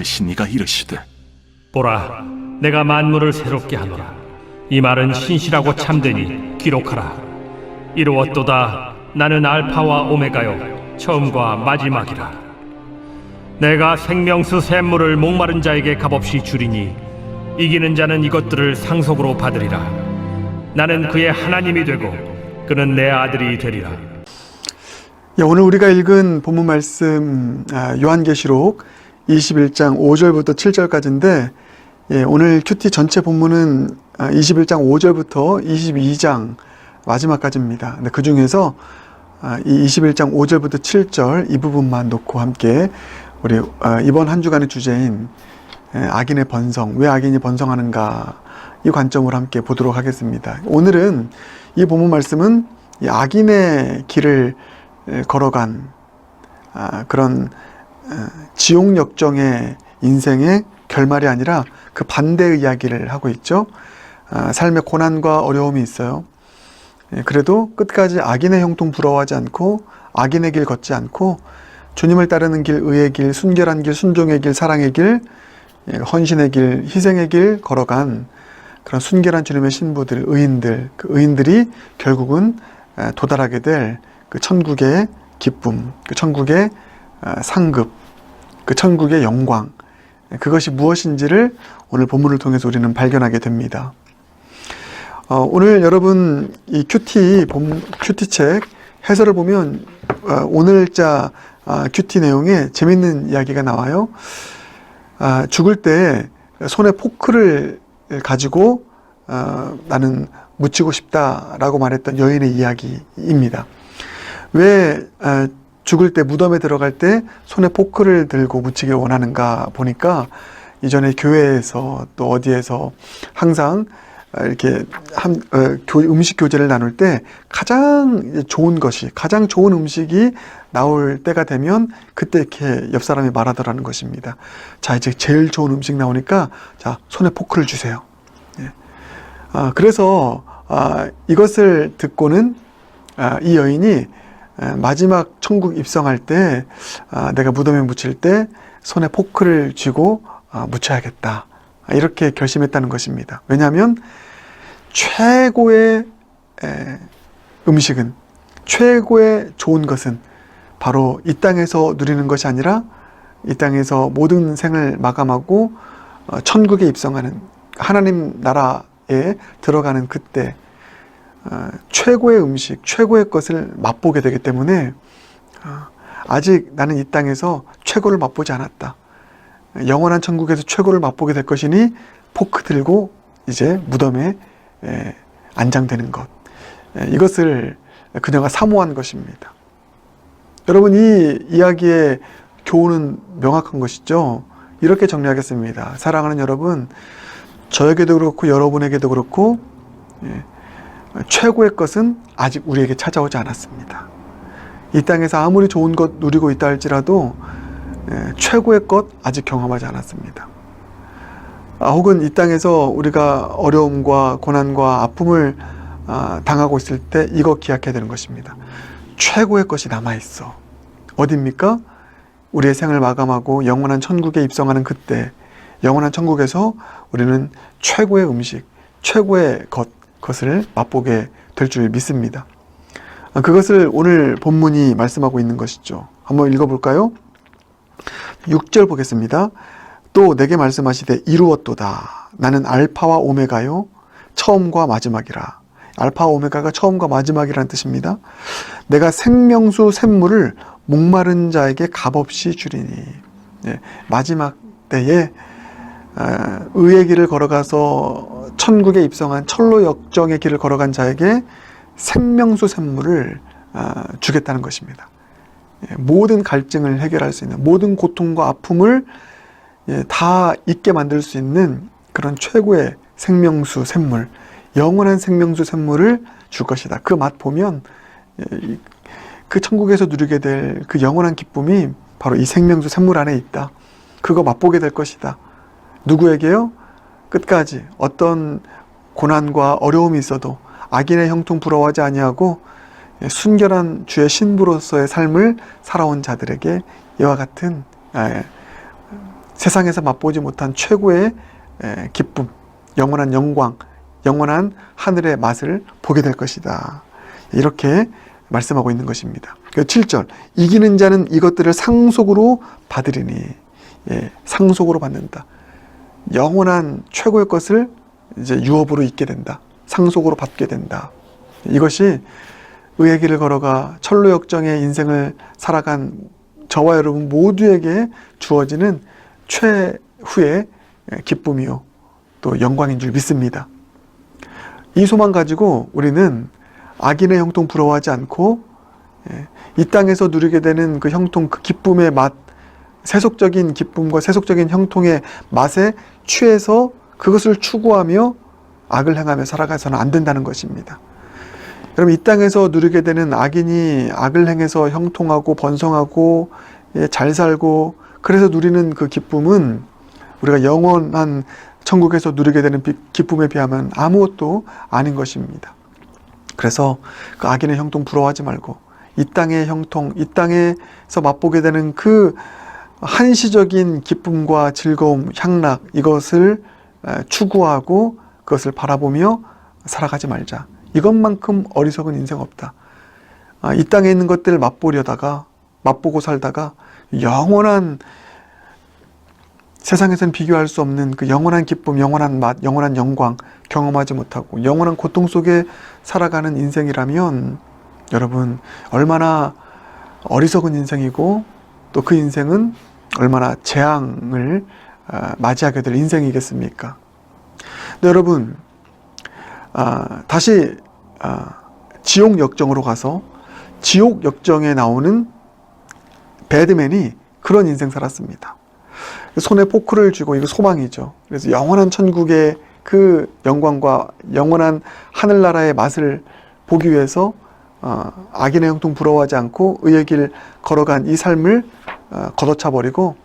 반드시 네가 이르시되 보라, 내가 만물을 새롭게 하노라. 이 말은 신실하고 참되니 기록하라. 이루었도다. 나는 알파와 오메가요, 처음과 마지막이라. 내가 생명수 샘물을 목마른 자에게 값없이 주리니 이기는 자는 이것들을 상속으로 받으리라. 나는 그의 하나님이 되고 그는 내 아들이 되리라. 예, 오늘 우리가 읽은 본문 말씀 아, 요한계시록 21장 5절부터 7절까지인데 예, 오늘 큐티 전체 본문은 아, 21장 5절부터 22장 마지막까지입니다. 근데 그 중에서 아, 이 21장 5절부터 7절 이 부분만 놓고 함께 우리 아, 이번 한 주간의 주제인 예, 악인의 번성, 왜 악인이 번성하는가 이 관점으로 함께 보도록 하겠습니다. 오늘은 이 본문 말씀은 이 악인의 길을 에, 걸어간 아, 그런 어, 지옥 역정의 인생의 결말이 아니라 그 반대의 이야기를 하고 있죠. 아, 삶의 고난과 어려움이 있어요. 예, 그래도 끝까지 악인의 형통 부러워하지 않고 악인의 길 걷지 않고 주님을 따르는 길, 의의 길, 순결한 길, 순종의 길, 사랑의 길, 예, 헌신의 길, 희생의 길 걸어간 그런 순결한 주님의 신부들, 의인들, 그 의인들이 결국은 에, 도달하게 될 그 천국의 기쁨, 그 천국의 아, 상급, 그 천국의 영광, 예, 그것이 무엇인지를 오늘 본문을 통해서 우리는 발견하게 됩니다. 어, 오늘 여러분 이 큐티 본 큐티 책 해설을 보면 어, 오늘자 아, 큐티 내용에 재밌는 이야기가 나와요. 아, 죽을 때 손에 포크를 가지고 어, 나는 묻히고 싶다라고 말했던 여인의 이야기입니다. 왜 아, 죽을 때 무덤에 들어갈 때 손에 포크를 들고 묻히길 원하는가 보니까 이전에 교회에서 또 어디에서 항상 아, 이렇게 한, 어, 교, 음식 교제를 나눌 때 가장 좋은 것이 가장 좋은 음식이 나올 때가 되면 그때 이렇게 옆 사람이 말하더라는 것입니다. 자 이제 제일 좋은 음식 나오니까 자 손에 포크를 주세요. 예. 아, 그래서 아, 이것을 듣고는 아, 이 여인이 아, 마지막 천국 입성할 때 아, 내가 무덤에 묻힐 때 손에 포크를 쥐고 아, 묻혀야겠다. 아, 이렇게 결심했다는 것입니다. 왜냐하면 최고의 에, 음식은 최고의 좋은 것은 바로 이 땅에서 누리는 것이 아니라 이 땅에서 모든 생을 마감하고 어, 천국에 입성하는 하나님 나라에 들어가는 그때 어, 최고의 음식, 최고의 것을 맛보게 되기 때문에 어, 아직 나는 이 땅에서 최고를 맛보지 않았다. 영원한 천국에서 최고를 맛보게 될 것이니 포크 들고 이제 무덤에 에, 안장되는 것. 에, 이것을 그녀가 사모한 것입니다. 여러분 이 이야기의 교훈은 명확한 것이죠. 이렇게 정리하겠습니다. 사랑하는 여러분, 저에게도 그렇고 여러분에게도 그렇고 예, 최고의 것은 아직 우리에게 찾아오지 않았습니다. 이 땅에서 아무리 좋은 것 누리고 있다 할지라도 예, 최고의 것 아직 경험하지 않았습니다. 아, 혹은 이 땅에서 우리가 어려움과 고난과 아픔을 아, 당하고 있을 때 이거 기약해야 되는 것입니다. 최고의 것이 남아 있어. 어딥니까? 우리의 생을 마감하고 영원한 천국에 입성하는 그때 영원한 천국에서 우리는 최고의 음식, 최고의 것, 것을 맛보게 될 줄 믿습니다. 아, 그것을 오늘 본문이 말씀하고 있는 것이죠. 한번 읽어볼까요? 6절 보겠습니다. 또 내게 말씀하시되 이루었도다. 나는 알파와 오메가요. 처음과 마지막이라. 알파 오메가가 처음과 마지막이라는 뜻입니다. 내가 생명수 샘물을 목마른 자에게 값없이 주리니. 네, 마지막 때에 아, 의의 길을 걸어가서 천국에 입성한 철로 역정의 길을 걸어간 자에게 생명수 샘물을 아, 주겠다는 것입니다. 예, 모든 갈증을 해결할 수 있는 모든 고통과 아픔을 예, 다 잊게 만들 수 있는 그런 최고의 생명수 샘물, 영원한 생명수 샘물을 줄 것이다. 그 맛 보면 예, 이- 그 천국에서 누리게 될 그 영원한 기쁨이 바로 이 생명수 샘물 안에 있다. 그거 맛보게 될 것이다. 누구에게요? 끝까지 어떤 고난과 어려움이 있어도 악인의 형통 부러워하지 아니하고 예, 순결한 주의 신부로서의 삶을 살아온 자들에게 이와 같은 예, 세상에서 맛보지 못한 최고의 에, 기쁨, 영원한 영광, 영원한 하늘의 맛을 보게 될 것이다. 이렇게 말씀하고 있는 것입니다. 그 7절 이기는 자는 이것들을 상속으로 받으리니 예, 상속으로 받는다. 영원한 최고의 것을 이제 유업으로 잊게 된다. 상속으로 받게 된다. 이것이 의의 길을 걸어가 철로 역정의 인생을 살아간 저와 여러분 모두에게 주어지는 최후의 기쁨이요 또 영광인 줄 믿습니다. 이 소망 가지고 우리는 악인의 형통 부러워하지 않고 예, 이 땅에서 누리게 되는 그 형통 그 기쁨의 맛 세속적인 기쁨과 세속적인 형통의 맛에 취해서 그것을 추구하며 악을 행하며 살아가서는 안 된다는 것입니다. 여러분 이 땅에서 누리게 되는 악인이 악을 행해서 형통하고 번성하고 예, 잘 살고 그래서 누리는 그 기쁨은 우리가 영원한 천국에서 누리게 되는 비- 기쁨에 비하면 아무것도 아닌 것입니다. 그래서 그 악인의 형통 부러워하지 말고 이 땅의 형통, 이 땅에서 맛보게 되는 그 한시적인 기쁨과 즐거움, 향락 이것을 에, 추구하고 그것을 바라보며 살아가지 말자. 이것만큼 어리석은 인생 없다. 아, 이 땅에 있는 것들을 맛보려다가 맛보고 살다가 영원한 세상에서는 비교할 수 없는 그 영원한 기쁨, 영원한 맛, 영원한 영광 경험하지 못하고 영원한 고통 속에 살아가는 인생이라면 여러분 얼마나 어리석은 인생이고 또 그 인생은 얼마나 재앙을 아, 맞이하게 될 인생이겠습니까? 네, 여러분 아, 다시 아, 지옥 역정으로 가서 지옥 역정에 나오는 배드맨이 그런 인생 살았습니다. 손에 포크를 쥐고 이거 소망이죠. 그래서 영원한 천국의 그 영광과 영원한 하늘나라의 맛을 보기 위해서 어, 악인의 형통 부러워하지 않고 의의 길 걸어간 이 삶을 어, 걷어차 버리고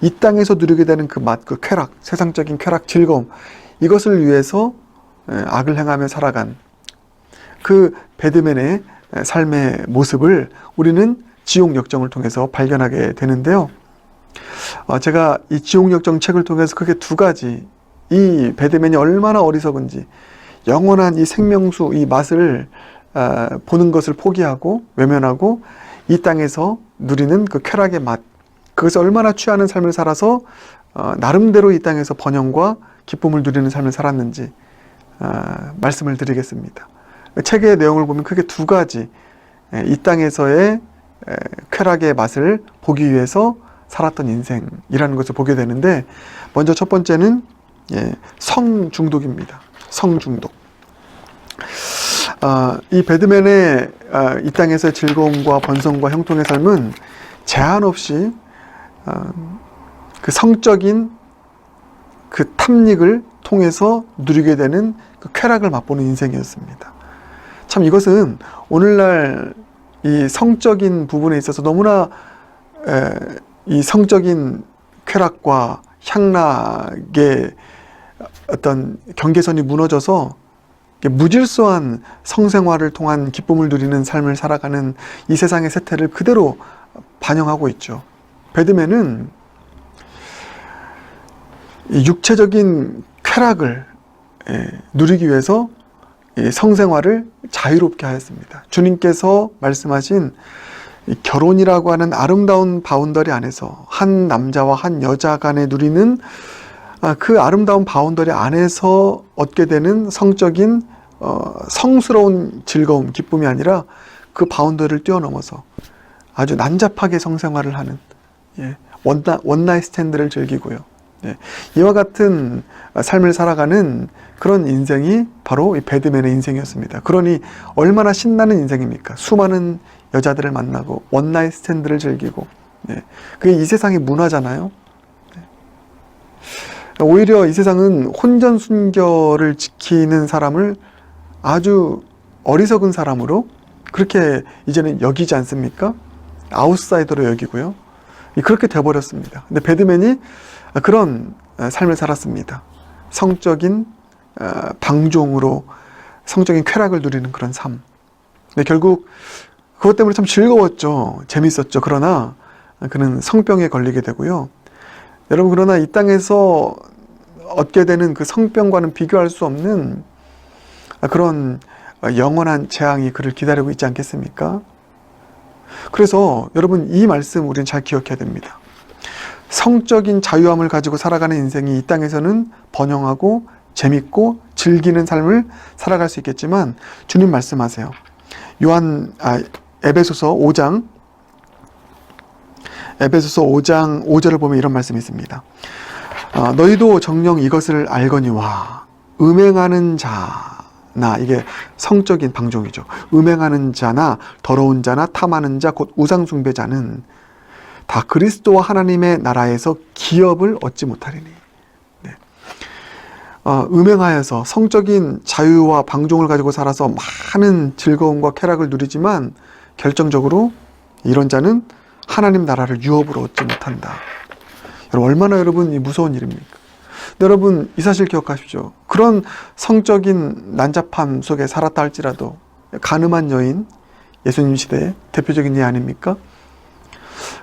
이 땅에서 누리게 되는 그 맛, 그 쾌락, 세상적인 쾌락, 즐거움 이것을 위해서 에, 악을 행하며 살아간 그 배드맨의 에, 삶의 모습을 우리는 지옥 역정을 통해서 발견하게 되는데요. 어, 제가 이 지옥 역정 책을 통해서 크게 두 가지 이 배드맨이 얼마나 어리석은지 영원한 이 생명수 이 맛을 아, 보는 것을 포기하고 외면하고 이 땅에서 누리는 그 쾌락의 맛 그것을 얼마나 취하는 삶을 살아서 어, 나름대로 이 땅에서 번영과 기쁨을 누리는 삶을 살았는지 아, 말씀을 드리겠습니다. 책의 내용을 보면 크게 두 가지 에, 이 땅에서의 에, 쾌락의 맛을 보기 위해서 살았던 인생이라는 것을 보게 되는데 먼저 첫 번째는 예, 성 중독입니다. 성 중독. 아, 이 배드맨의 아, 이 땅에서의 즐거움과 번성과 형통의 삶은 제한 없이 아, 그 성적인 그 탐닉을 통해서 누리게 되는 그 쾌락을 맛보는 인생이었습니다. 참 이것은 오늘날 이 성적인 부분에 있어서 너무나 에, 이 성적인 쾌락과 향락의 어떤 경계선이 무너져서 무질서한 성생활을 통한 기쁨을 누리는 삶을 살아가는 이 세상의 세태를 그대로 반영하고 있죠. 배드맨은 이 육체적인 쾌락을 예, 누리기 위해서 이 성생활을 자유롭게 하였습니다. 주님께서 말씀하신 이 결혼이라고 하는 아름다운 바운더리 안에서 한 남자와 한 여자 간에 누리는 아, 그 아름다운 바운더리 안에서 얻게 되는 성적인 어, 성스러운 즐거움, 기쁨이 아니라 그 바운더리를 뛰어넘어서 아주 난잡하게 성생활을 하는 예, 원나, 원나잇 스탠드를 즐기고요. 예, 이와 같은 삶을 살아가는 그런 인생이 바로 이 배드맨의 인생이었습니다. 그러니 얼마나 신나는 인생입니까? 수많은 여자들을 만나고 원나잇 스탠드를 즐기고 네. 그게 이 세상의 문화잖아요. 네. 오히려 이 세상은 혼전순결을 지키는 사람을 아주 어리석은 사람으로 그렇게 이제는 여기지 않습니까? 아웃사이더로 여기고요. 그렇게 돼버렸습니다. 근데 배드맨이 그런 삶을 살았습니다. 성적인 어, 방종으로 성적인 쾌락을 누리는 그런 삶. 근데 결국 그것 때문에 참 즐거웠죠. 재밌었죠. 그러나 그는 성병에 걸리게 되고요. 여러분 그러나 이 땅에서 얻게 되는 그 성병과는 비교할 수 없는 그런 영원한 재앙이 그를 기다리고 있지 않겠습니까? 그래서 여러분 이 말씀 우리는 잘 기억해야 됩니다. 성적인 자유함을 가지고 살아가는 인생이 이 땅에서는 번영하고 재밌고 즐기는 삶을 살아갈 수 있겠지만 주님 말씀하세요. 요한 아, 에베소서 5장 에베소서 5장 5절을 보면 이런 말씀이 있습니다. 아, 너희도 정령 이것을 알거니와 음행하는 자 나 이게 성적인 방종이죠. 음행하는 자나 더러운 자나 탐하는 자 곧 우상 숭배자는 다 그리스도와 하나님의 나라에서 기업을 얻지 못하리니. 네. 어, 음행하여서 성적인 자유와 방종을 가지고 살아서 많은 즐거움과 쾌락을 누리지만 결정적으로 이런 자는 하나님 나라를 유업으로 얻지 못한다. 여러분 얼마나 여러분 이 무서운 일입니까? 여러분 이 사실 기억하십시오. 그런 성적인 난잡함 속에 살았다 할지라도 가늠한 여인 예수님 시대의 대표적인 예 아닙니까?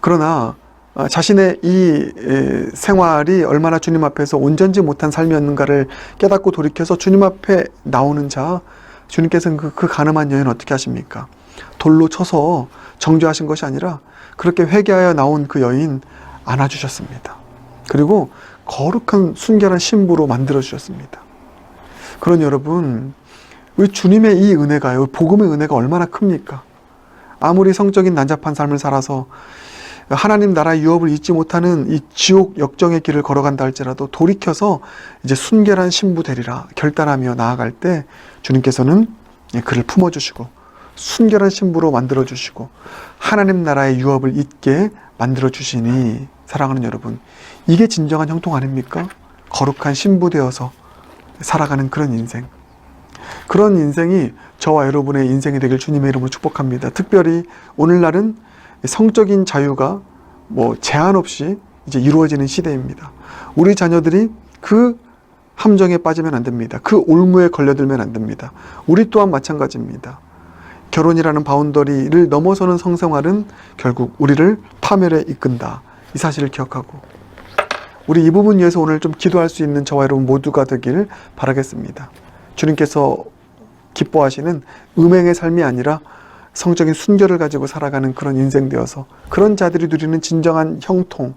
그러나 어, 자신의 이 에, 생활이 얼마나 주님 앞에서 온전지 못한 삶이었는가를 깨닫고 돌이켜서 주님 앞에 나오는 자 주님께서는 그, 그 가늠한 여인 어떻게 하십니까? 돌로 쳐서 정죄하신 것이 아니라 그렇게 회개하여 나온 그 여인 안아주셨습니다. 그리고 거룩한 순결한 신부로 만들어 주셨습니다. 그러니 여러분, 우리 주님의 이 은혜가요, 복음의 은혜가 얼마나 큽니까? 아무리 성적인 난잡한 삶을 살아서 하나님 나라의 유업을 잊지 못하는 이 지옥 역정의 길을 걸어간다 할지라도 돌이켜서 이제 순결한 신부 되리라 결단하며 나아갈 때 주님께서는 그를 품어주시고 순결한 신부로 만들어 주시고 하나님 나라의 유업을 잊게 만들어 주시니 사랑하는 여러분 이게 진정한 형통 아닙니까? 거룩한 신부 되어서 살아가는 그런 인생 그런 인생이 저와 여러분의 인생이 되길 주님의 이름으로 축복합니다. 특별히 오늘날은 성적인 자유가 뭐 제한 없이 이제 이루어지는 시대입니다. 우리 자녀들이 그 함정에 빠지면 안 됩니다. 그 올무에 걸려들면 안 됩니다. 우리 또한 마찬가지입니다. 결혼이라는 바운더리를 넘어서는 성생활은 결국 우리를 파멸에 이끈다. 이 사실을 기억하고 우리 이 부분 위해서 오늘 좀 기도할 수 있는 저와 여러분 모두가 되길 바라겠습니다. 주님께서 기뻐하시는 음행의 삶이 아니라 성적인 순결을 가지고 살아가는 그런 인생 되어서 그런 자들이 누리는 진정한 형통,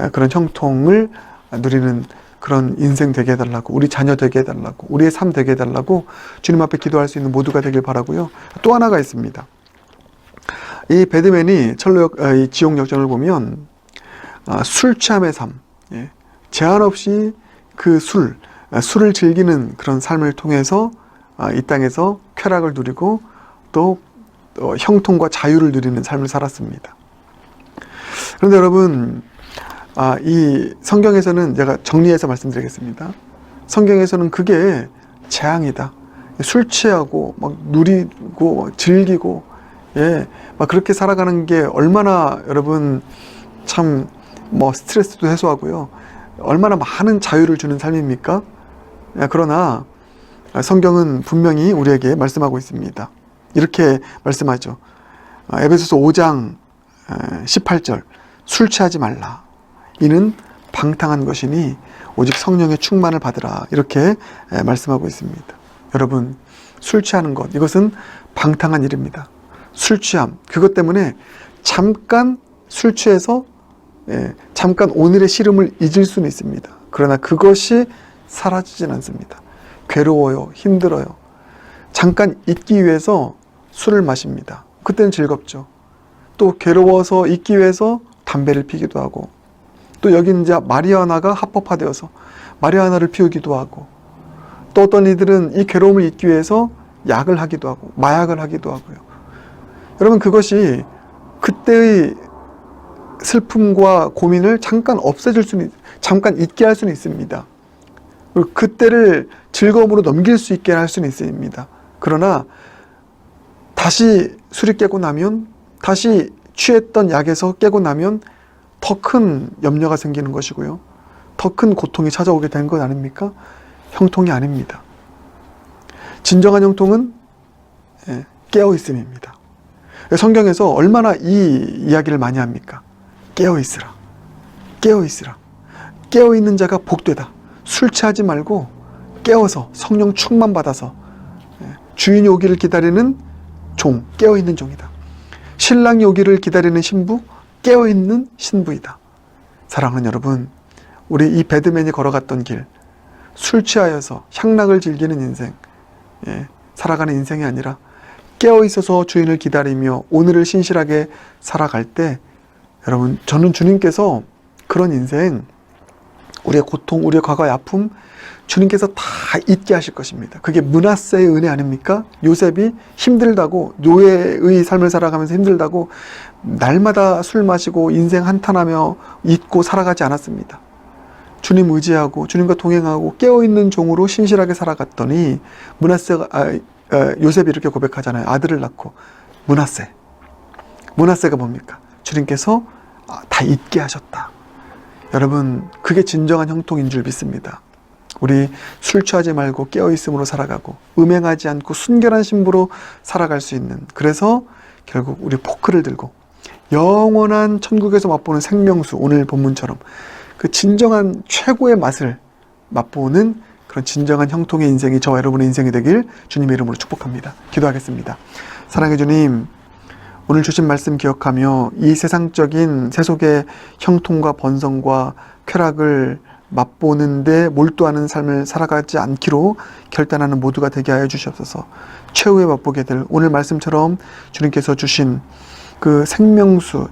에, 그런 형통을 누리는 그런 인생 되게 해달라고, 우리 자녀 되게 해달라고, 우리의 삶 되게 해달라고 주님 앞에 기도할 수 있는 모두가 되길 바라고요. 또 하나가 있습니다. 이 배드맨이 철로 역, 아, 이 지옥 역전을 보면 아, 술 취함의 삶, 예, 제한 없이 그 술, 아, 술을 즐기는 그런 삶을 통해서 아, 이 땅에서 쾌락을 누리고 또 어, 형통과 자유를 누리는 삶을 살았습니다. 그런데 여러분, 아, 이 성경에서는 제가 정리해서 말씀드리겠습니다. 성경에서는 그게 재앙이다. 술 취하고 막 누리고 막 즐기고 예, 막 그렇게 살아가는 게 얼마나 여러분 참 뭐 스트레스도 해소하고요. 얼마나 많은 자유를 주는 삶입니까? 예, 그러나 성경은 분명히 우리에게 말씀하고 있습니다. 이렇게 말씀하죠. 아, 에베소서 5장 18절 술 취하지 말라. 이는 방탕한 것이니 오직 성령의 충만을 받으라. 이렇게 말씀하고 있습니다. 여러분 술 취하는 것 이것은 방탕한 일입니다. 술 취함 그것 때문에 잠깐 술 취해서 예, 잠깐 오늘의 시름을 잊을 수는 있습니다. 그러나 그것이 사라지진 않습니다. 괴로워요, 힘들어요. 잠깐 잊기 위해서 술을 마십니다. 그때는 즐겁죠. 또 괴로워서 잊기 위해서 담배를 피기도 하고, 또 여기 이제 마리아나가 합법화되어서 마리아나를 피우기도 하고, 또 어떤 이들은 이 괴로움을 잊기 위해서 약을 하기도 하고, 마약을 하기도 하고요. 여러분, 그것이 그때의 슬픔과 고민을 잠깐 없애줄 수는, 잠깐 잊게 할 수는 있습니다. 그때를 즐거움으로 넘길 수 있게 할 수는 있습니다. 그러나 다시 술이 깨고 나면 다시 취했던 약에서 깨고 나면 더 큰 염려가 생기는 것이고요. 더 큰 고통이 찾아오게 되는 것 아닙니까? 형통이 아닙니다. 진정한 형통은 예, 깨어 있음입니다. 성경에서 얼마나 이 이야기를 많이 합니까? 깨어 있으라. 깨어 있으라. 깨어 있는 자가 복되다. 술 취하지 말고 깨어서 성령 충만 받아서 예, 주인이 오기를 기다리는 종, 깨어 있는 종이다. 신랑이 오기를 기다리는 신부, 깨어 있는 신부이다. 사랑하는 여러분, 우리 이 배드맨이 걸어갔던 길, 술 취하여서 향락을 즐기는 인생, 예, 살아가는 인생이 아니라 깨어 있어서 주인을 기다리며 오늘을 신실하게 살아갈 때, 여러분, 저는 주님께서 그런 인생, 우리의 고통, 우리의 과거의 아픔, 주님께서 다 잊게 하실 것입니다. 그게 문하세의 은혜 아닙니까? 요셉이 힘들다고, 노예의 삶을 살아가면서 힘들다고, 날마다 술 마시고 인생 한탄하며 잊고 살아가지 않았습니다. 주님 의지하고 주님과 동행하고 깨어 있는 종으로 신실하게 살아갔더니 문하세가 아, 아, 요셉이 이렇게 고백하잖아요. 아들을 낳고 문하세. 문하세가 뭡니까? 주님께서 아, 다 잊게 하셨다. 여러분 그게 진정한 형통인 줄 믿습니다. 우리 술 취하지 말고 깨어 있음으로 살아가고 음행하지 않고 순결한 신부로 살아갈 수 있는 그래서 결국 우리 포크를 들고 영원한 천국에서 맛보는 생명수 오늘 본문처럼 그 진정한 최고의 맛을 맛보는 그런 진정한 형통의 인생이 저와 여러분의 인생이 되길 주님의 이름으로 축복합니다. 기도하겠습니다. 사랑해 주님, 오늘 주신 말씀 기억하며 이 세상적인 세속의 형통과 번성과 쾌락을 맛보는데 몰두하는 삶을 살아가지 않기로 결단하는 모두가 되게 하여 주시옵소서. 최후에 맛보게 될 오늘 말씀처럼 주님께서 주신 그 생명수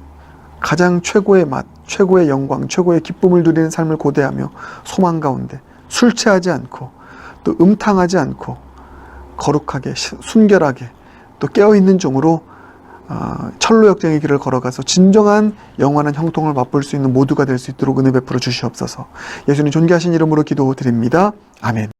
가장 최고의 맛, 최고의 영광, 최고의 기쁨을 누리는 삶을 고대하며 소망 가운데 술 취하지 않고 또 음탕하지 않고 거룩하게 시- 순결하게 또 깨어 있는 종으로 아, 철로 역정의 길을 걸어가서 진정한 영원한 형통을 맛볼 수 있는 모두가 될 수 있도록 은혜 베풀어 주시옵소서. 예수님 존귀하신 이름으로 기도드립니다. 아멘.